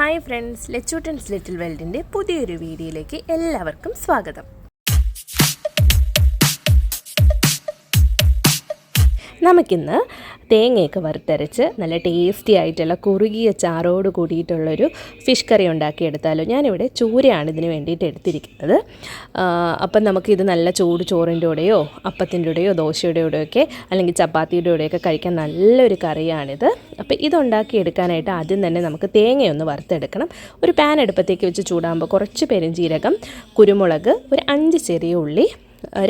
Hi friends Lechoottans little വേൾഡിന്റെ പുതിയൊരു വീഡിയോയിലേക്ക് എല്ലാവർക്കും സ്വാഗതം. നമുക്കിന്ന് തേങ്ങയൊക്കെ വറുത്തരച്ച് നല്ല ടേസ്റ്റി ആയിട്ടുള്ള കുറുകിയ ചാറോട് കൂടിയിട്ടുള്ളൊരു ഫിഷ് കറി ഉണ്ടാക്കിയെടുത്താലോ. ഞാനിവിടെ ചൂരയാണ് ഇതിന് വേണ്ടിയിട്ട് എടുത്തിരിക്കുന്നത്. അപ്പം നമുക്കിത് നല്ല ചൂട് ചോറിന്റെ കൂടെയോ അപ്പത്തിന്റെ കൂടെയോ ദോശയുടെ കൂടെയൊക്കെ അല്ലെങ്കിൽ ചപ്പാത്തിയുടെ കൂടെയൊക്കെ കഴിക്കാൻ നല്ലൊരു കറിയാണിത്. അപ്പോൾ ഇതുണ്ടാക്കി എടുക്കാനായിട്ട് ആദ്യം തന്നെ നമുക്ക് തേങ്ങയൊന്ന് വറുത്തെടുക്കണം. ഒരു പാൻ അടുപ്പത്തേക്ക് വെച്ച് ചൂടാകുമ്പോൾ കുറച്ച് പെരുംജീരകം കുരുമുളക് ഒരു അഞ്ച് ചെറിയ ഉള്ളി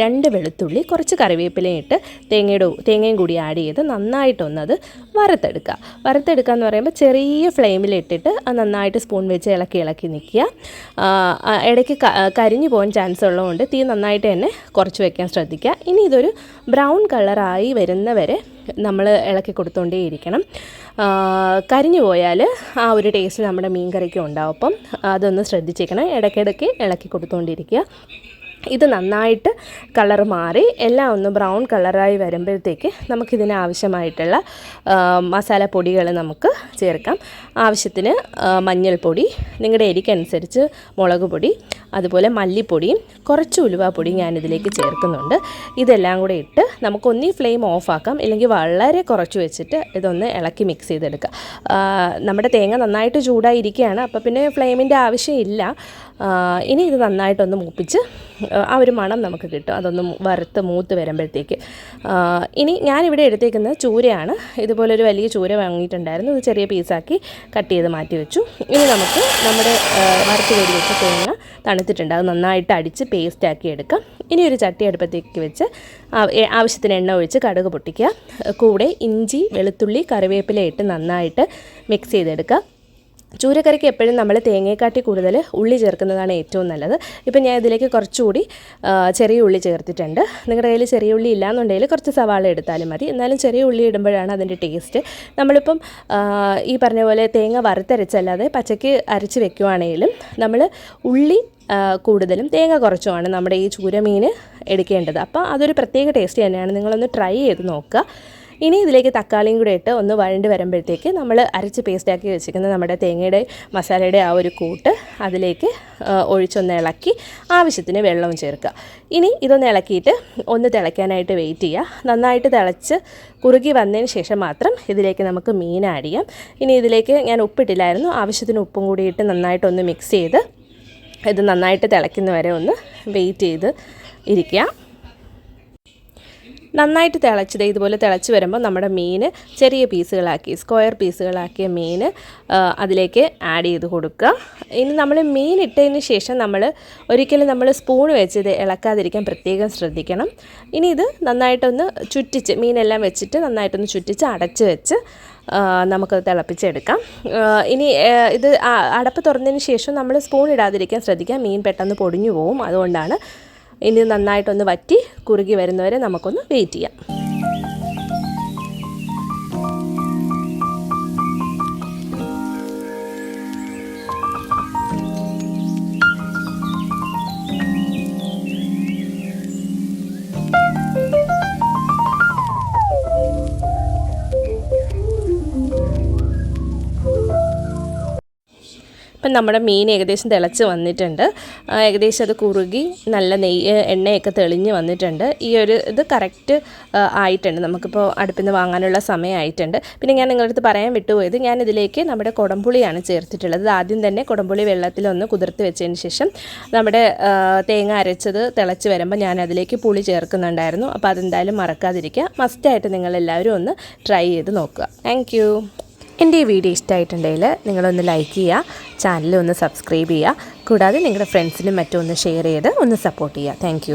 രണ്ട് വെളുത്തുള്ളി കുറച്ച് കറിവേപ്പിലയും ഇട്ട് തേങ്ങയുടെ തേങ്ങയും കൂടി ആഡ് ചെയ്ത് നന്നായിട്ടൊന്നത് വറുത്തെടുക്കുക. വറുത്തെടുക്കുക എന്ന് പറയുമ്പോൾ ചെറിയ ഫ്ലെയിമിൽ ഇട്ടിട്ട് അത് നന്നായിട്ട് സ്പൂൺ വെച്ച് ഇളക്കി ഇളക്കി നിൽക്കുക. ഇടയ്ക്ക് കരിഞ്ഞു പോകാൻ ചാൻസ് ഉള്ളതുകൊണ്ട് തീ നന്നായിട്ട് തന്നെ കുറച്ച് വെക്കാൻ ശ്രദ്ധിക്കുക. ഇനി ഇതൊരു ബ്രൗൺ കളറായി വരുന്നവരെ നമ്മൾ ഇളക്കി കൊടുത്തുകൊണ്ടേയിരിക്കണം കരിഞ്ഞു പോയാൽ ആ ഒരു ടേസ്റ്റ് നമ്മുടെ മീൻ കറിക്ക് ഉണ്ടാവും. അപ്പം അതൊന്ന് ശ്രദ്ധിച്ചേക്കണം. ഇടയ്ക്കിടയ്ക്ക് ഇളക്കി കൊടുത്തുകൊണ്ടിരിക്കുക ഇത് നന്നായിട്ട് കളർ മാറി എല്ലാം ഒന്ന് ബ്രൗൺ കളറായി വരുമ്പോഴത്തേക്ക് നമുക്കിതിന് ആവശ്യമായിട്ടുള്ള മസാല മസാലപ്പൊടികൾ നമുക്ക് ചേർക്കാം. ആവശ്യത്തിന് മഞ്ഞൾപ്പൊടി നിങ്ങളുടെ എരിക്കനുസരിച്ച് മുളക് പൊടി അതുപോലെ മല്ലിപ്പൊടിയും കുറച്ച് ഉലുവാപ്പൊടിയും ഞാനിതിലേക്ക് ചേർക്കുന്നുണ്ട്. ഇതെല്ലാം കൂടെ ഇട്ട് നമുക്ക് ഒന്നീ ഫ്ലെയിം ഓഫാക്കാം. ഇല്ലെങ്കിൽ വളരെ കുറച്ച് വെച്ചിട്ട് ഇതൊന്ന് ഇളക്കി മിക്സ് ചെയ്തെടുക്കുക നമ്മുടെ തേങ്ങ നന്നായിട്ട് ചൂടായിരിക്കുകയാണ് അപ്പോൾ പിന്നെ ഫ്ലെയിമിന്റെ ആവശ്യമില്ല ഇനി ഇത് നന്നായിട്ടൊന്ന് മൂപ്പിച്ച് ആ ഒരു മണം നമുക്ക് കിട്ടും. അതൊന്നും വറുത്ത് മൂത്ത് വരുമ്പോഴത്തേക്ക്. ഇനി ഞാനിവിടെ എടുത്തേക്കുന്നത് ചൂരയാണ്. ഇതുപോലെ ഒരു വലിയ ചൂര വാങ്ങിയിട്ടുണ്ടായിരുന്നു. ഇത് ചെറിയ പീസാക്കി കട്ട് ചെയ്ത് മാറ്റി വെച്ചു. ഇനി നമുക്ക് നമ്മുടെ വറുത്ത് കയറി വെച്ച തേങ്ങ തണുത്തിട്ടുണ്ട്. അത് നന്നായിട്ട് അടിച്ച് പേസ്റ്റാക്കി എടുക്കാം. ഇനി ഒരു ചട്ടി അടുപ്പത്തേക്ക് വെച്ച് ആവശ്യത്തിന് എണ്ണ ഒഴിച്ച് കടുക് പൊട്ടിക്കുക. കൂടെ ഇഞ്ചി വെളുത്തുള്ളി കറിവേപ്പില ഇട്ട് നന്നായിട്ട് മിക്സ് ചെയ്തെടുക്കുക ചൂരക്കറിക്ക് എപ്പോഴും നമ്മൾ തേങ്ങയെക്കാട്ടി കൂടുതൽ ഉള്ളി ചേർക്കുന്നതാണ് ഏറ്റവും നല്ലത്. ഇപ്പം ഞാൻ ഇതിലേക്ക് കുറച്ചുകൂടി ചെറിയ ഉള്ളി ചേർത്തിട്ടുണ്ട്. നിങ്ങളുടെ കയ്യിൽ ചെറിയ ഉള്ളി ഇല്ലാന്നുണ്ടെങ്കിൽ കുറച്ച് സവാള എടുത്താലും മതി. എന്നാലും ചെറിയ ഉള്ളി ഇടുമ്പോഴാണ് അതിന്റെ ടേസ്റ്റ് നമ്മളിപ്പം ഈ പറഞ്ഞ പോലെ തേങ്ങ വറുത്തരച്ചല്ലാതെ പച്ചയ്ക്ക് അരച്ച് വെക്കുവാണെങ്കിലും നമ്മൾ ഉള്ളി കൂടുതലും തേങ്ങ കുറച്ചുമാണ് നമ്മുടെ ഈ ചൂരമീൻ എടുക്കേണ്ടത്. അപ്പോൾ അതൊരു പ്രത്യേക ടേസ്റ്റ് തന്നെയാണ്. നിങ്ങളൊന്ന് ട്രൈ ചെയ്ത് നോക്കുക. ഇനി ഇതിലേക്ക് തക്കാളിയും കൂടെ ഇട്ട് ഒന്ന് വഴണ്ട് വരുമ്പോഴത്തേക്ക് നമ്മൾ അരച്ച് പേസ്റ്റാക്കി വെച്ചിരിക്കുന്ന നമ്മുടെ തേങ്ങയുടെ മസാലയുടെ ആ ഒരു കൂട്ട് അതിലേക്ക് ഒഴിച്ചൊന്ന് ഇളക്കി ആവശ്യത്തിന് വെള്ളവും ചേർക്കുക. ഇനി ഇതൊന്ന് ഇളക്കിയിട്ട് ഒന്ന് തിളയ്ക്കാനായിട്ട് വെയിറ്റ് ചെയ്യുക. നന്നായിട്ട് തിളച്ച് കുറുകി വന്നതിന് ശേഷം മാത്രം ഇതിലേക്ക് നമുക്ക് മീൻ ആഡ് ചെയ്യാം. ഇനി ഇതിലേക്ക് ഞാൻ ഉപ്പിട്ടില്ലായിരുന്നു. ആവശ്യത്തിന് ഉപ്പും കൂടി ഇട്ട് നന്നായിട്ടൊന്ന് മിക്സ് ചെയ്ത് ഇത് നന്നായിട്ട് തിളയ്ക്കുന്നവരെ ഒന്ന് വെയിറ്റ് ചെയ്ത് ഇരിക്കുക. നന്നായിട്ട് തിളച്ചത് ഇതുപോലെ തിളച്ച് വരുമ്പോൾ നമ്മുടെ മീൻ ചെറിയ പീസുകളാക്കി സ്ക്വയർ പീസുകളാക്കിയ മീൻ അതിലേക്ക് ആഡ് ചെയ്ത് കൊടുക്കുക. ഇനി നമ്മൾ മീൻ ഇട്ടതിന് ശേഷം നമ്മൾ ഒരിക്കലും നമ്മൾ സ്പൂൺ വെച്ച് ഇത് ഇളക്കാതിരിക്കാൻ പ്രത്യേകം ശ്രദ്ധിക്കണം. ഇനി ഇത് നന്നായിട്ടൊന്ന് ചുറ്റിച്ച് മീനെല്ലാം വെച്ചിട്ട് നന്നായിട്ടൊന്ന് ചുറ്റിച്ച് അടച്ച് വെച്ച് നമുക്കത് തിളപ്പിച്ചെടുക്കാം. ഇനി ഇത് അടപ്പ് തുറന്നതിന് ശേഷം നമ്മൾ സ്പൂൺ ഇടാതിരിക്കാൻ ശ്രദ്ധിക്കാം മീൻ പെട്ടെന്ന് പൊടിഞ്ഞു പോകും അതുകൊണ്ടാണ് ഇനി നന്നായിട്ടൊന്ന് വറ്റി കുറുകി വരുന്നവരെ നമുക്കൊന്ന് വെയിറ്റ് ചെയ്യാം. ഇപ്പം നമ്മുടെ മീൻ ഏകദേശം തിളച്ച് വന്നിട്ടുണ്ട്. ഏകദേശം അത് കുറുകി നല്ല നെയ്യ് എണ്ണയൊക്കെ തെളിഞ്ഞ് വന്നിട്ടുണ്ട്. ഈ ഒരു ഇത് കറക്റ്റ് ആയിട്ടുണ്ട്. നമുക്കിപ്പോൾ അടുപ്പിൽ നിന്ന് വാങ്ങാനുള്ള സമയമായിട്ടുണ്ട്. പിന്നെ ഞാൻ നിങ്ങളുടെ അടുത്ത് പറയാൻ വിട്ടുപോയത് ഞാൻ ഇതിലേക്ക് നമ്മുടെ കുടംപുളിയാണ് ചേർത്തിട്ടുള്ളത്. ആദ്യം തന്നെ കുടംപുളി വെള്ളത്തിലൊന്ന് കുതിർത്ത് വെച്ചതിന് ശേഷം നമ്മുടെ തേങ്ങ അരച്ചത് തിളച്ച് വരുമ്പോൾ ഞാൻ അതിലേക്ക് പുളി ചേർക്കുന്നുണ്ടായിരുന്നു. അപ്പോൾ അതെന്തായാലും മറക്കാതിരിക്കുക. മസ്റ്റായിട്ട് നിങ്ങളെല്ലാവരും ഒന്ന് ട്രൈ ചെയ്ത് നോക്കുക. താങ്ക് എന്റെ ഈ വീഡിയോ ഇഷ്ടമായിട്ടുണ്ടെങ്കിൽ നിങ്ങളൊന്ന് ലൈക്ക് ചെയ്യുക ചാനൽ ഒന്ന് സബ്സ്ക്രൈബ് ചെയ്യുക. കൂടാതെ നിങ്ങളുടെ ഫ്രണ്ട്സിനും മറ്റും ഒന്ന് ഷെയർ ചെയ്ത് ഒന്ന് സപ്പോർട്ട് ചെയ്യുക. താങ്ക്